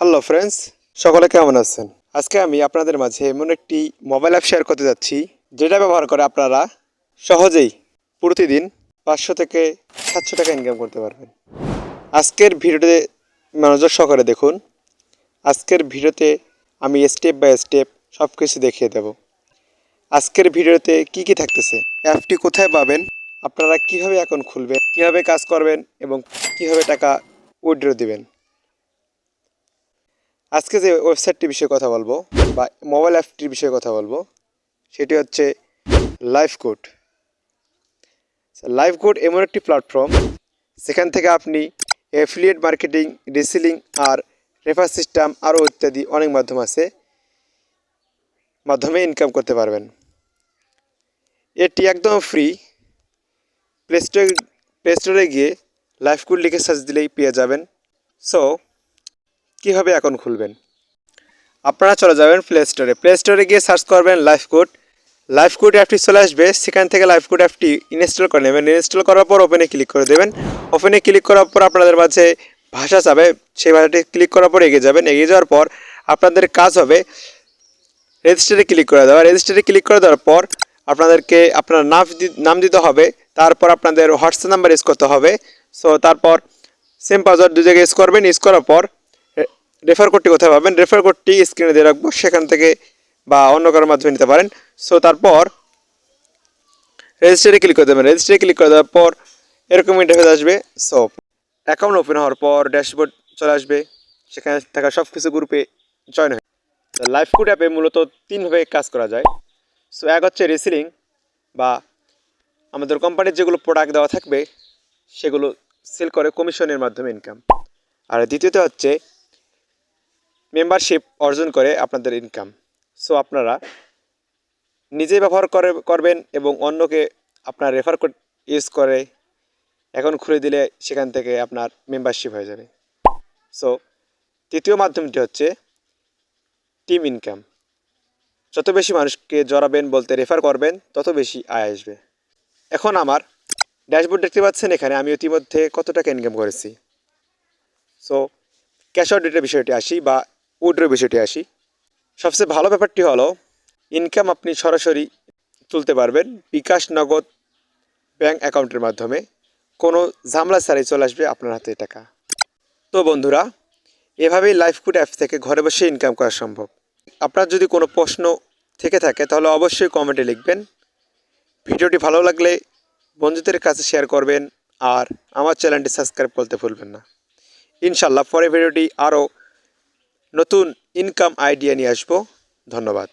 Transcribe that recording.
Hello friends সকলে কেমন আছেন? আজকে আমি আপনাদের মাঝে এমন একটি মোবাইল অ্যাপ শেয়ার করতে যাচ্ছি, যেটা ব্যবহার করে আপনারা সহজেই প্রতিদিন পাঁচশো থেকে সাতশো টাকা ইনকাম করতে পারবেন। আজকের ভিডিওতে মনোযোগ সহকারে দেখুন। আজকের ভিডিওতে আমি স্টেপ বাই স্টেপ সব কিছু দেখিয়ে দেব। আজকের ভিডিওতে কি কি থাকতেছে? অ্যাপটি কোথায় পাবেন? আপনারা কীভাবে অ্যাকাউন্ট খুলবেন? কীভাবে কাজ করবেন? এবং কীভাবে টাকা উইড্রো দিবেন? আজকে যে ওয়েবসাইটটির বিষয়ে কথা বলব, বা মোবাইল অ্যাপটির বিষয়ে কথা বলব, সেটি হচ্ছে লাইফ কোড লাইফ কোড এমন একটি প্ল্যাটফর্ম সেখান থেকে আপনি অ্যাফিলিয়েট মার্কেটিং রিসেলিং আর রেফার সিস্টেম আরও ইত্যাদি অনেক মাধ্যম আছে, মাধ্যমে ইনকাম করতে পারবেন। এটি একদম ফ্রি প্লে স্টোরে প্লে স্টোরে গিয়ে লাইফ কোড লিখে সার্চ দিলেই পেয়ে যাবেন। সো কীভাবে অ্যাকাউন্ট খুলবেন? আপনারা চলে যাবেন প্লে স্টোরে প্লে স্টোরে গিয়ে সার্চ করবেন লাইফ কোড লাইফ কোড অ্যাপটি চলে আসবে। সেখান থেকে লাইফ কোড অ্যাপটি ইনস্টল করে নেবেন। ইনস্টল করার পর ওপেনে ক্লিক করে দেবেন। ওপেনে ক্লিক করার পর আপনাদের মাঝে ভাষা যাবে। সেই ভাষাটি ক্লিক করার পর এগিয়ে যাবেন। এগিয়ে যাওয়ার পর আপনাদের কাজ হবে রেজিস্টারে ক্লিক করে দেওয়া। রেজিস্টারে ক্লিক করে দেওয়ার পর আপনাদেরকে আপনার নাম নাম দিতে হবে। তারপর আপনাদের হোয়াটসঅ্যাপ নাম্বার ইউজ করতে হবে। সো তারপর সেম পাসওয়ার্ড দু জায়গায় ইউজ করবেন। ইউজ করার পর রেফার কোডটি কোথায় পাবেন? রেফার কোডটি স্ক্রিনে দিয়ে রাখব, সেখান থেকে বা অন্য কারোর মাধ্যমে নিতে পারেন। সো তারপর রেজিস্টারে ক্লিক করে দেবেন। রেজিস্টারে ক্লিক করে দেওয়ার পর এরকম ইন্টারফেস আসবে। সো অ্যাকাউন্ট ওপেন হওয়ার পর ড্যাশবোর্ড চলে আসবে। সেখানে থাকা সব কিছু গ্রুপে জয়েন হয়ে লাইফ কোড অ্যাপে মূলত তিনভাবে কাজ করা যায়। সো এক হচ্ছে রেসিলিং বা আমাদের কোম্পানির যেগুলো প্রোডাক্ট দেওয়া থাকবে, সেগুলো সেল করে কমিশনের মাধ্যমে ইনকাম আর দ্বিতীয়ত হচ্ছে মেম্বারশিপ অর্জন করে আপনাদের ইনকাম সো আপনারা নিজে ব্যবহার করে, করবেন এবং অন্যকে আপনার রেফার ইউজ করে এখন খুলে দিলে সেখান থেকে আপনার মেম্বারশিপ হয়ে যাবে। সো তৃতীয় মাধ্যমটি হচ্ছে টিম ইনকাম যত বেশি মানুষকে জড়াবেন বলতে রেফার করবেন, তত বেশি আয় আসবে। এখন আমার ড্যাশবোর্ড দেখতে পাচ্ছেন এখানে আমি ইতিমধ্যে কত টাকা ইনকাম করেছি। সো ক্যাশ আউট ডেটের বিষয়টি আসি বা উইড্রোর বিষয়টি আসি। সবচেয়ে ভালো ব্যাপারটি হলো ইনকাম আপনি সরাসরি তুলতে পারবেন বিকাশ নগদ ব্যাংক অ্যাকাউন্টের মাধ্যমে। কোনো ঝামেলা ছাড়াই চলে আসবে আপনার হাতে টাকা। তো বন্ধুরা, এভাবেই লাইফ কুড অ্যাপ থেকে ঘরে বসে ইনকাম করা সম্ভব। আপনার যদি কোনো প্রশ্ন থেকে থাকে, তাহলে অবশ্যই কমেন্টে লিখবেন। ভিডিওটি ভালো লাগলে বন্ধুদের কাছে শেয়ার করবেন আর আমার চ্যানেলটি সাবস্ক্রাইব করতে ভুলবেন না। ইনশাল্লাহ পরে ভিডিওটি আরও নতুন ইনকাম আইডিয়া নিয়ে আসব। ধন্যবাদ।